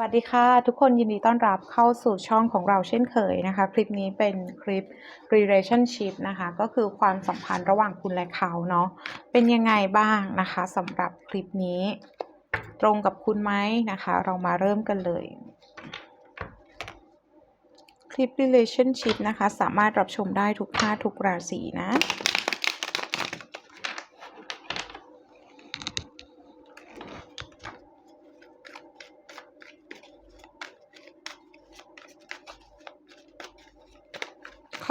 สวัสดีค่ะ ทุกคนยินดีต้อนรับเข้าสู่ช่องของเราเช่นเคยนะคะ คลิปนี้เป็นคลิป relationship นะคะ ก็คือความสัมพันธ์ระหว่างคุณและเขาเนาะเป็นยังไงบ้างนะคะสำหรับคลิปนี้ ตรงกับคุณไหมนะคะ เรามาเริ่มกันเลย คลิป relationship นะคะ สามารถรับชมได้ทุกท่าทุกราศีนะ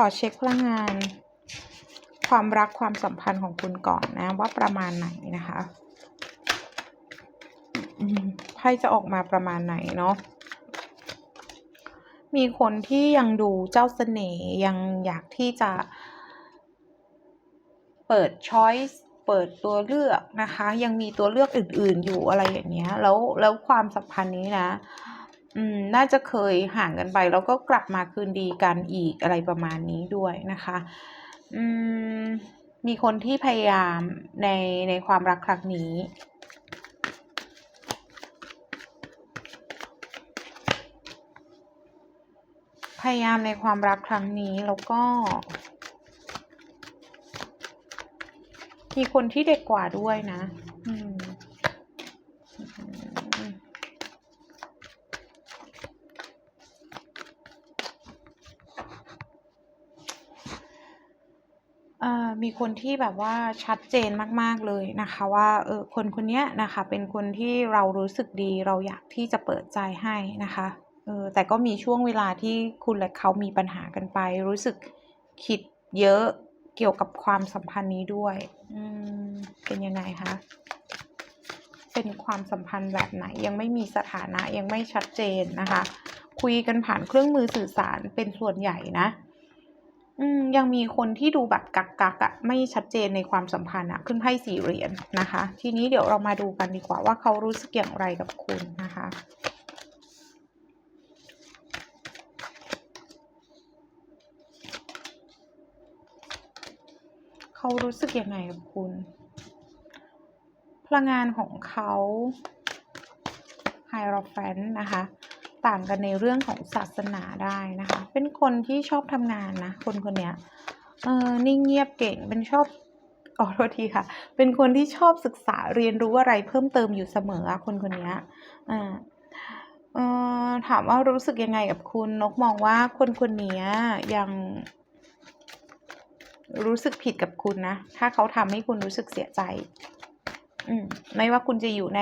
อเช็คพลังงาน ความรักความสัมพันธ์ของคุณก่อนนะ ว่าประมาณไหนนะคะไพ่จะออกมาประมาณไหนเนาะมีคนที่ยังดูเจ้าเสน่ห์ยังอยากที่จะ เปิดช้อยส์เปิดตัวเลือกนะคะ ยังมีตัวเลือกอื่น ๆ อยู่อะไรอย่างเงี้ย แล้วแล้วความสัมพันธ์นี้นะ อืมน่าจะเคยห่างกันไป แล้วก็กลับมาคืนดีกันอีกอะไรประมาณนี้ด้วยนะคะ อืมมีคนที่พยายามในในความรักครั้งนี้พยายามในความรักครั้งนี้แล้วก็ มีคนที่เด็กกว่าด้วยนะ อืมอืม เอ่อ มีคนที่แบบว่าชัดเจนมากๆเลยนะคะว่าเออคนคนนี้นะคะเป็นคนที่เรารู้สึกดีเราอยากที่จะเปิดใจให้นะคะเออแต่ก็มีช่วงเวลาที่คุณและเขามีปัญหากันไป รู้สึกคิดเยอะเกี่ยวกับความสัมพันธ์นี้ด้วยอืมเป็นยังไงคะเป็นความสัมพันธ์แบบไหนยังไม่มีสถานะยังไม่ชัดเจนนะคะ คุยกันผ่านเครื่องมือสื่อสารเป็นส่วนใหญ่นะ อืมยังมีคนที่ดูแบบกักกักอะไม่ชัดเจนในความสัมพันธ์อะขึ้นไพ่สี่เหรียญนะคะ ทีนี้เดี๋ยวเรามาดูกันดีกว่าว่าเขารู้สึกอย่างไรกับคุณนะคะ เขารู้สึกยังไงกับคุณ พลังงานของเขาไฮโรแฟนนะคะ ต่างกันในเรื่องของศาสนาได้นะคะ เป็นคนที่ชอบทำงานนะ คนคนเนี้ยเออนิ่งเงียบเก่ง เป็นชอบขอโทษทีค่ะ เป็นคนที่ชอบศึกษาเรียนรู้อะไรเพิ่มเติมอยู่เสมอคนคนเนี้ยอ่าถามว่ารู้สึกยังไงกับคุณนกมองว่าคนคนนี้ยังรู้สึกผิดกับคุณนะ ถ้าเขาทำให้คุณรู้สึกเสียใจ อืม ไม่ว่าคุณจะอยู่ใน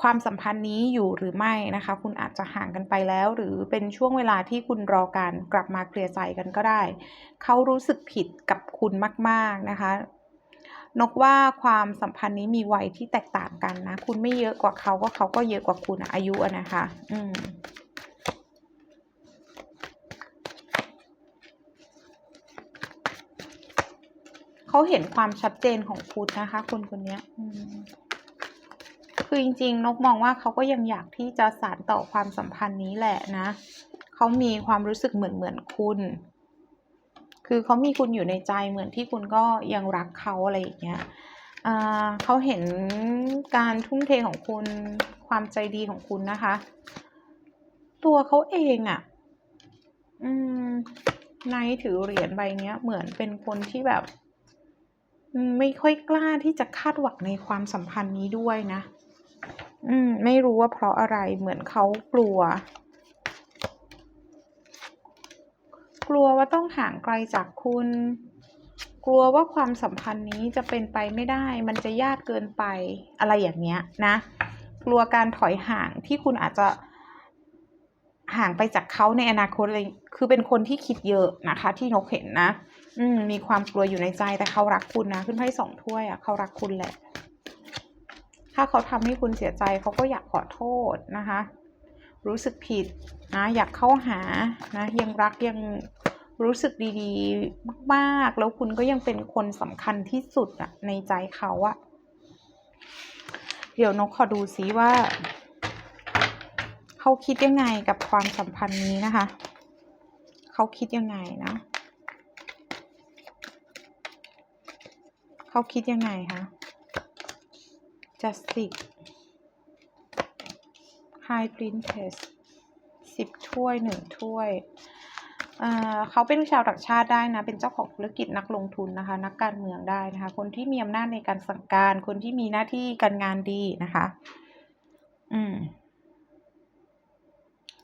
ความสัมพันธ์นี้อยู่หรือไม่นะคะ คุณอาจจะห่างกันไปแล้ว หรือเป็นช่วงเวลาที่คุณรอการกลับมาเคลียร์ใจกันก็ได้ เขารู้สึกผิดกับคุณมาก ๆนะคะ นกว่าความสัมพันธ์นี้มีวัยที่แตกต่างกันนะ คุณไม่เยอะกว่าเขาก็เขาก็เยอะกว่าคุณอะอายุนะคะ อืมเขาเห็นความชัดเจนของคุณนะคะ คนคนนี้อืม คือจริงๆนกมองว่าเขาก็ยังอยากที่จะสานต่อความสัมพันธ์นี้แหละนะ เขามีความรู้สึกเหมือนเหมือนคุณ คือเขามีคุณอยู่ในใจเหมือนที่คุณก็ยังรักเขาอะไรอย่างเงี้ยเขาเห็นการทุ่มเทของคุณ ความใจดีของคุณนะคะ ตัวเขาเองอะ่ะ อืมนท์ถือเหรียญใบเนี้ยเหมือนเป็นคนที่แบบ ไม่ค่อยกล้าที่จะคาดหวังในความสัมพันธ์นี้ด้วยนะ อืม ไม่รู้ว่าเพราะอะไรเหมือนเขากลัว กลัวว่าต้องห่างไกลจากคุณ กลัวว่าความสัมพันธ์นี้จะเป็นไปไม่ได้ มันจะยากเกินไปอะไรอย่างเงี้ยนะ กลัวการถอยห่างที่คุณอาจจะห่างไปจากเขาในอนาคตเลย คือเป็นคนที่คิดเยอะนะคะ ที่นกเห็นนะ อืม มีความกลัวอยู่ในใจแต่เขารักคุณนะ ขึ้นไพ่สองถ้วยอะ่ะเขารักคุณแหละ ถ้าเขาทำให้คุณเสียใจเขาก็อยากขอโทษนะคะ รู้สึกผิดนะอยากเข้าหานะยังรักยังรู้สึกดีๆ มากๆ แล้วคุณก็ยังเป็นคนสำคัญที่สุดอะในใจเขาอะเดี๋ยวนกขอดูซิว่า เขาคิดยังไงกับความสัมพันธ์นี้นะคะ เขาคิดยังไงนะ เขาคิดยังไงคะ justice High Princess สิบถ้วยหนึ่งถ้วยเขาเป็นชาวต่างชาติได้นะ เป็นเจ้าของธุรกิจนักลงทุนนะคะ นักการเมืองได้นะคะ คนที่มีอำนาจในการสั่งการ คนที่มีหน้าที่การงานดีนะคะ อืม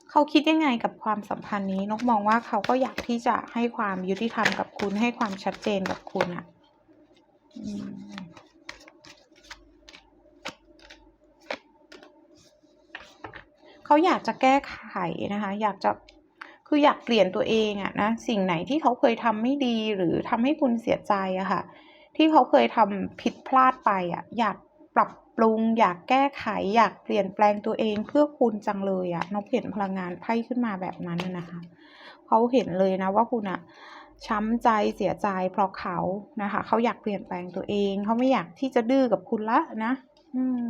เขาคิดยังไงกับความสัมพันธ์นี้ นกมองว่าเขาก็อยากที่จะให้ความยุติธรรมกับคุณ ให้ความชัดเจนกับคุณอะอืม เขาอยากจะแก้ไขนะคะ อยากจะคืออยากเปลี่ยนตัวเองอะนะสิ่งไหนที่เขาเคยทำไม่ดีหรือทำให้คุณเสียใจอะค่ะ ที่เขาเคยทำผิดพลาดไปอะอยากปรับปรุง อยากแก้ไข อยากเปลี่ยนแปลงตัวเองเพื่อคุณจังเลยอะนกเห็นพลังงานไพ่ขึ้นมาแบบนั้นนะนะคะเขาเห็นเลยนะว่าคุณอะช้ำใจเสียใจเพราะเขานะคะ เขาอยากเปลี่ยนแปลงตัวเอง เขาไม่อยากที่จะดื้อกับคุณละนะ อืม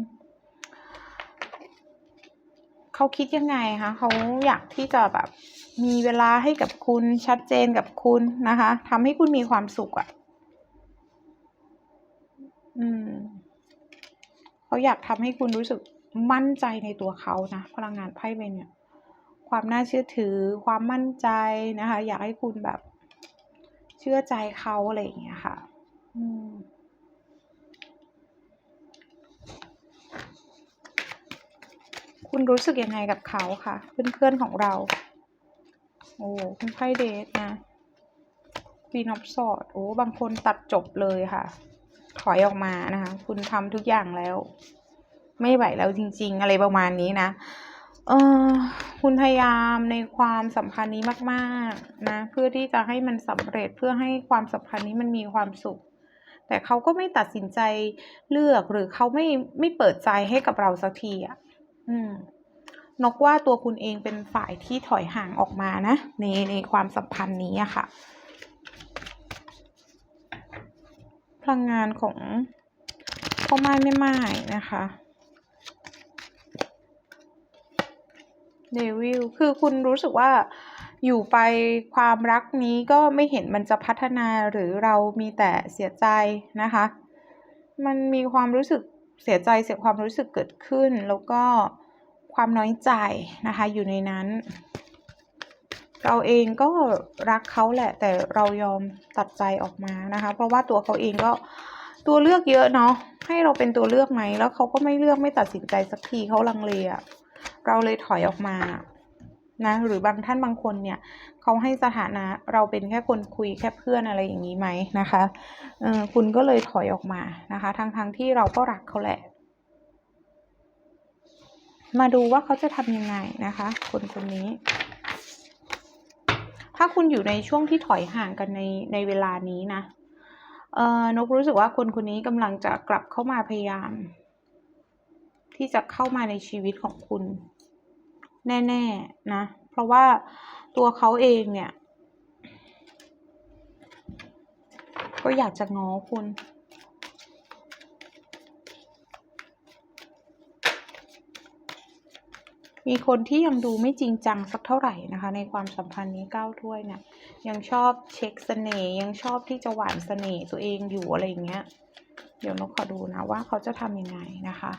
เขาคิดยังไงคะเขาอยากที่จะแบบมีเวลาให้กับคุณชัดเจนกับคุณนะคะทำให้คุณมีความสุขอะอืมเขาอยากทำให้คุณรู้สึกมั่นใจในตัวเขานะพลังงานไพ่ใบเนี่ย ความน่าเชื่อถือ ความมั่นใจนะคะ อยากให้คุณแบบ เชื่อใจเขาอะไรอย่างเงี้ยค่ะ อืม คุณรู้สึกยังไงกับเขาคะเพื่อนๆของเรา โอ้คุณไพ่เดทนะ Queen of Swords โอ้บางคนตัดจบเลยค่ะ ถอยออกมานะคะ คุณทำทุกอย่างแล้ว ไม่ไหวแล้วจริง ๆ อะไรประมาณนี้นะเออคุณพยายามในความสัมพันธ์นี้มากๆนะเพื่อที่จะให้มันสำเร็จเพื่อให้ความสัมพันธ์นี้มันมีความสุข แต่เขาก็ไม่ตัดสินใจเลือกหรือเขาไม่ไม่เปิดใจให้กับเราสักทีอะ อืมนกว่าตัวคุณเองเป็นฝ่ายที่ถอยห่างออกมานะ ในในความสัมพันธ์นี้อะค่ะ พลังงานของพ่อไม้แม่ไม้นะคะเดวิลคือคุณรู้สึกว่าอยู่ไปความรักนี้ก็ไม่เห็นมันจะพัฒนาหรือเรามีแต่เสียใจนะคะ มันมีความรู้สึก เสียใจเสียความรู้สึกเกิดขึ้น แล้วก็ความน้อยใจนะคะอยู่ในนั้น เราเองก็รักเขาแหละ แต่เรายอมตัดใจออกมานะคะ เพราะว่าตัวเขาเองก็ตัวเลือกเยอะเนาะให้เราเป็นตัวเลือกไหมแล้วเขาก็ไม่เลือกไม่ตัดสินใจสักทีเขาลังเลอะเราเลยถอยออกมา นะหรือบางท่านบางคนเนี่ยเขาให้สถานะเราเป็นแค่คนคุยแค่เพื่อนอะไรอย่างนี้ไหมนะคะเออคุณก็เลยถอยออกมานะคะทั้งๆทที่เราก็รักเขาแหละ มาดูว่าเขาจะทำยังไงนะคะ คนคนนี้ ถ้าคุณอยู่ในช่วงที่ถอยห่างกันในในเวลานี้นะเอ่อนกรู้สึกว่าคนคนนี้กำลังจะกลับเข้ามาพยายาม ที่จะเข้ามาในชีวิตของคุณ แน่ๆนะ เพราะว่าตัวเขาเองเนี่ย ก็อยากจะง้อคุณมีคนที่ยังดูไม่จริงจังสักเท่าไหร่นะคะ ในความสัมพันธ์นี้เก้าถ้วยเนี่ยยังชอบเช็คเสน่ห์ยังชอบที่จะหวานเสน่ห์ตัวเองอยู่อะไรอย่างเงี้ย เดี๋ยวนกขอดูนะว่าเขาจะทำยังไงนะคะ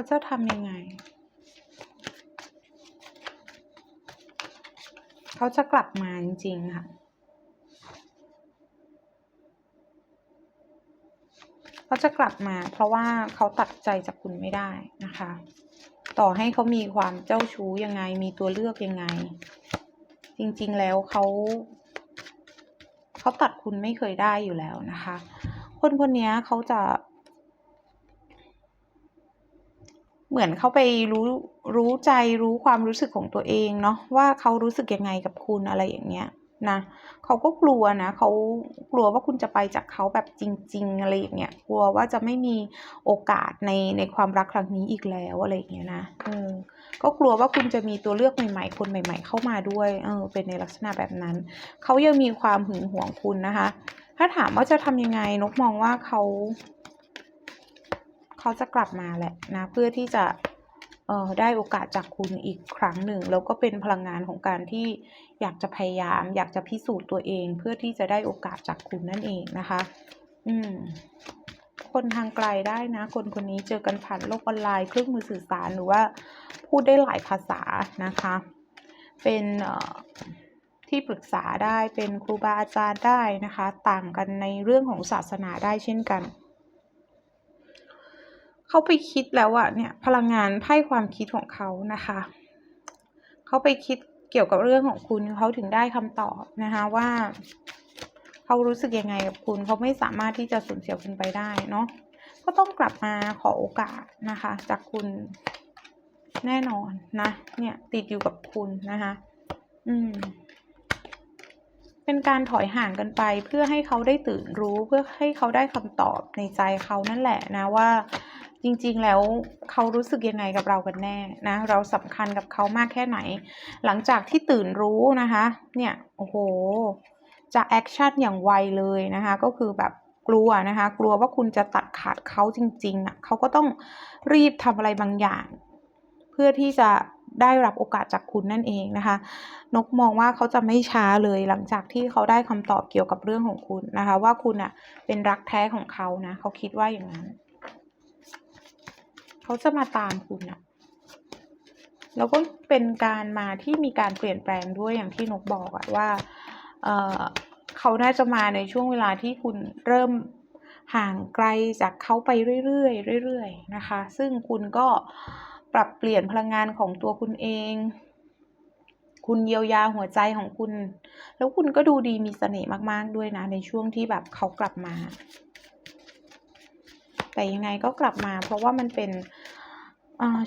เขาจะทำยังไง เขาจะกลับมาจริงๆค่ะ เขาจะกลับมา เพราะว่าเขาตัดใจจากคุณไม่ได้นะคะ ต่อให้เขามีความเจ้าชู้ยังไง มีตัวเลือกยังไง จริงๆแล้วเขาเขาตัดคุณไม่เคยได้อยู่แล้วนะคะ คนคนนี้เขาจะ เหมือนเขาไปรู้รู้ใจรู้ความรู้สึกของตัวเองเนาะว่าเขารู้สึกยังไงกับคุณอะไรอย่างเงี้ยนะเขาก็กลัวนะเขากลัวว่าคุณจะไปจากเขาแบบจริง ๆ อะไรอย่างเงี้ยกลัวว่าจะไม่มีโอกาสในในความรักครั้งนี้อีกแล้วอะไรอย่างเงี้ยนะเออก็กลัวว่าคุณจะมีตัวเลือกใหม่ๆ คนใหม่ ๆ เข้ามาด้วยเออเป็นในลักษณะแบบนั้น เขายังมีความหึงหวงคุณนะคะ ถ้าถามว่าจะทำยังไงนกมองว่าเขา เขาจะกลับมาแหละนะเพื่อที่จะเออได้โอกาสจากคุณอีกครั้งหนึ่ง แล้วก็เป็นพลังงานของการที่อยากจะพยายาม อยากจะพิสูจน์ตัวเอง เพื่อที่จะได้โอกาสจากคุณนั่นเองนะคะ อืมคนทางไกลได้นะ คนคนนี้เจอกันผ่านโลกออนไลน์เครื่องมือสื่อสารหรือว่าพูดได้หลายภาษานะคะ เป็นที่ปรึกษาได้เป็นครูบาอาจารย์ได้นะคะ ต่างกันในเรื่องของศาสนาได้เช่นกัน เขาไปคิดแล้วอะเนี่ยพลังงานไพ่ความคิดของเขานะคะ เขาไปคิดเกี่ยวกับเรื่องของคุณเขาถึงได้คำตอบนะคะว่าเขารู้สึกยังไงกับคุณเขาไม่สามารถที่จะสูญเสียคุณไปได้เนาะก็ต้องกลับมาขอโอกาสนะคะ จากคุณแน่นอนนะ เนี่ยติดอยู่กับคุณนะคะ อืม เป็นการถอยห่างกันไปเพื่อให้เขาได้ตื่นรู้เพื่อให้เขาได้คำตอบในใจเขานั่นแหละนะว่า จริงๆ แล้วเขารู้สึกยังไงกับเรากันแน่นะ เราสำคัญกับเขามากแค่ไหน หลังจากที่ตื่นรู้นะคะ เนี่ย โอ้โห จะแอคชั่นอย่างไวเลยนะคะ ก็คือแบบกลัวนะคะ กลัวว่าคุณจะตัดขาดเขาจริงๆอะเขาก็ต้องรีบทำอะไรบางอย่าง เพื่อที่จะได้รับโอกาสจากคุณนั่นเองนะคะ นกมองว่าเขาจะไม่ช้าเลยหลังจากที่เขาได้คำตอบเกี่ยวกับเรื่องของคุณนะคะ ว่าคุณอะเป็นรักแท้ของเขานะ เขาคิดว่าอย่างนั้น เขาจะมาตามคุณอะแล้วก็เป็นการมาที่มีการเปลี่ยนแปลงด้วยอย่างที่นกบอกอะว่าเเขาน่าจะมาในช่วงเวลาที่คุณเริ่มห่างไกลจากเขาไปเรื่อยๆเรื่อยๆนะคะ ซึ่งคุณก็ปรับเปลี่ยนพลังงานของตัวคุณเอง คุณเยียวยาหัวใจของคุณ แล้วคุณก็ดูดีมีเสน่ห์มากๆด้วยนะ ในช่วงที่แบบเขากลับมา แต่ยังไงก็กลับมา เพราะว่ามันเป็น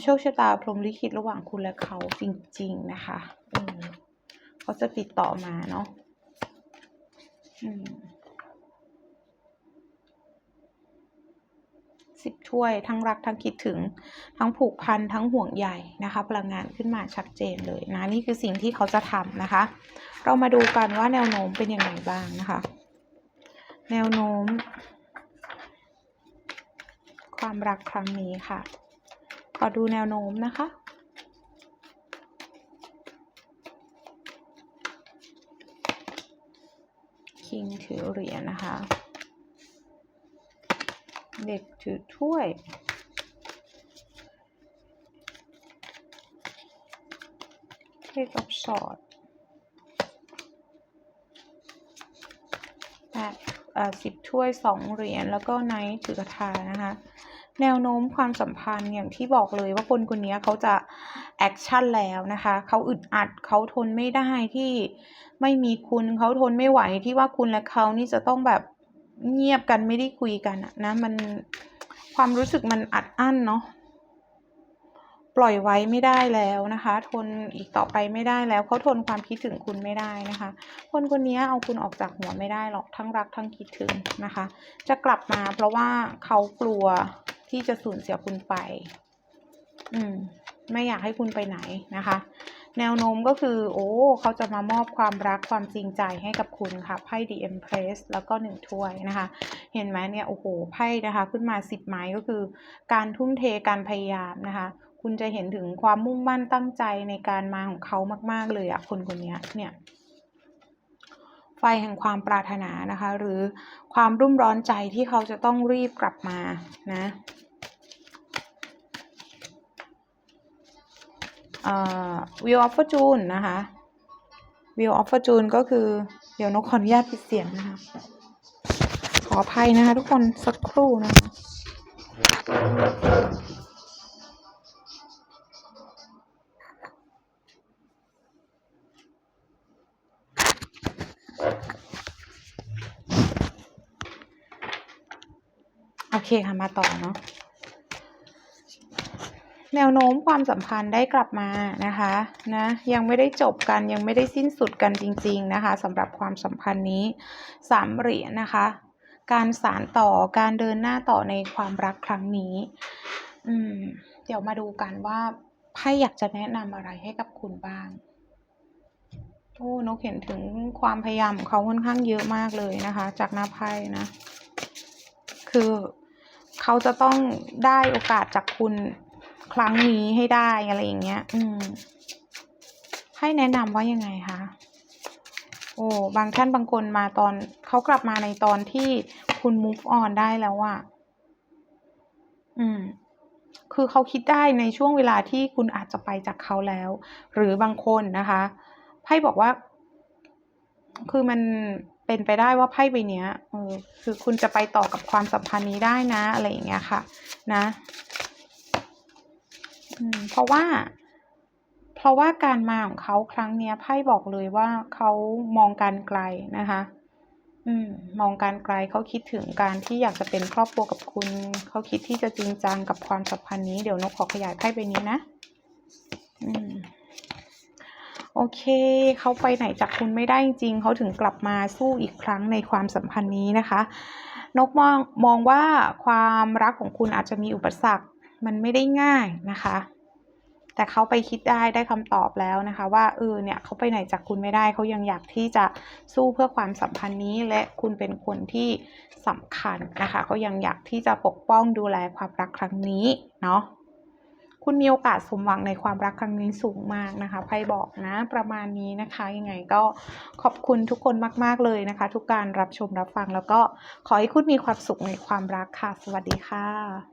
โชคชะตาพรมลิขิตระหว่างคุณและเขาจริง ๆ นะคะเขาจะติดต่อมาเนาะสิบถ้วย ทั้งรัก ทั้งคิดถึง ทั้งผูกพัน ทั้งห่วงใยนะคะ พลังงานขึ้นมาชัดเจนเลยนะ นี่คือสิ่งที่เขาจะทำนะคะ เรามาดูกันว่าแนวโน้มเป็นยังไงบ้างนะคะ แนวโน้ม ความรักครั้งนี้ค่ะ อดูแนวโน้มนะคะ คิงถือเหรียญนะคะ เด็กถือถ้วยเทคออฟสอดแปดอ่าสิบถ้วยสองเหรียญแล้วก็ไนท์ถือกระทานะคะ แนวโน้มความสัมพันธ์อย่างที่บอกเลยว่าคนคนนี้เขาจะแอคชั่นแล้วนะคะเขาอึดอัดเขาทนไม่ได้ที่ไม่มีคุณเขาทนไม่ไหวที่ว่าคุณและเขานี่จะต้องแบบเงียบกันไม่ได้คุยกันนะมันความรู้สึกมันอัดอั้นเนาะปล่อยไว้ไม่ได้แล้วนะคะ ทนอีกต่อไปไม่ได้แล้วเขาทนความคิดถึงคุณไม่ได้นะคะ คนคนนี้เอาคุณออกจากหัวไม่ได้หรอกทั้งรักทั้งคิดถึงนะคะ จะกลับมาเพราะว่าเขากลัว ที่จะสูญเสียคุณไป อืม ไม่อยากให้คุณไปไหนนะคะ แนวโน้มก็คือ โอ้ เขาจะมามอบความรักความจริงใจให้กับคุณค่ะ ไพ่ The Empress แล้วก็หนึ่งถ้วยนะคะ เห็นไหมเนี่ย โอ้โห ไพ่นะคะ ขึ้นมาสิบไม้ก็คือ การทุ่มเทการพยายามนะคะคุณจะเห็นถึงความมุ่งมั่นตั้งใจในการมาของเขามาก ๆ เลยอะคนคนนี้เนี่ย ไฟแห่งความปรารถนานะคะ หรือความรุ่มร้อนใจที่เขาจะต้องรีบกลับมานะ Wheel of Fortune นะคะ Wheel of Fortune ก็คือ เดี๋ยวนกขออนุญาตปิดเสียงนะคะ ขออภัยนะคะ ทุกคนสักครู่นะคะ โอเคค่ะมาต่อเนาะแนวโน้มความสัมพันธ์ได้กลับมานะคะนะยังไม่ได้จบกันยังไม่ได้สิ้นสุดกันจริง ๆนะคะสำหรับความสัมพันธ์นี้สามเหรียญนะคะ การสานต่อการเดินหน้าต่อในความรักครั้งนี้อืมเดี๋ยวมาดูกันว่าไพ่อยากจะแนะนำอะไรให้กับคุณบ้างโอ้นกเห็นถึงความพยายามของเขาค่อนข้างเยอะมากเลยนะคะ จากหน้าไพ่นะ คือ เขาจะต้องได้โอกาสจากคุณครั้งนี้ให้ได้อะไรอย่างเงี้ย อืม ให้แนะนำว่ายังไงคะโอ้บางท่านบางคนมาตอนเขากลับมาในตอนที่คุณ move on ได้แล้วอะอืม คือเขาคิดได้ในช่วงเวลาที่คุณอาจจะไปจากเขาแล้ว หรือบางคนนะคะไพ่บอกว่า คือมัน เป็นไปได้ว่าไพ่ใบเนี้ยคือคุณจะไปต่อกับความสัมพันธ์นี้ได้นะ อะไรอย่างเงี้ยค่ะ นะเพราะว่า เพราะว่าการมาของเขาครั้งเนี้ยไพ่บอกเลยว่าเขามองการไกลนะคะ อืม มองการไกลเขาคิดถึงการที่อยากจะเป็นครอบครัวกับคุณ เขาคิดที่จะจริงจังกับความสัมพันธ์นี้เดี๋ยวนกขอขยายไพ่ใบนี้นะ อืม โอเค เขาไปไหนจากคุณไม่ได้จริงเขาถึงกลับมาสู้อีกครั้งในความสัมพันธ์นี้นะคะ นกมองมองว่าความรักของคุณอาจจะมีอุปสรรคมันไม่ได้ง่ายนะคะ แต่เขาไปคิดได้ได้คำตอบแล้วนะคะ ว่าเออเนี่ยเขาไปไหนจากคุณไม่ได้เขายังอยากที่จะสู้เพื่อความสัมพันธ์นี้ และคุณเป็นคนที่สำคัญนะคะเขายังอยากที่จะปกป้องดูแลความรักครั้งนี้เนาะ คุณมีโอกาสสมหวังในความรักครั้งนี้สูงมากนะคะไพ่บอกนะประมาณนี้นะคะยังไงก็ขอบคุณทุกคนมาก ๆ เลยนะคะ ทุกการรับชมรับฟังแล้วก็ขอให้คุณมีความสุขในความรักค่ะ สวัสดีค่ะ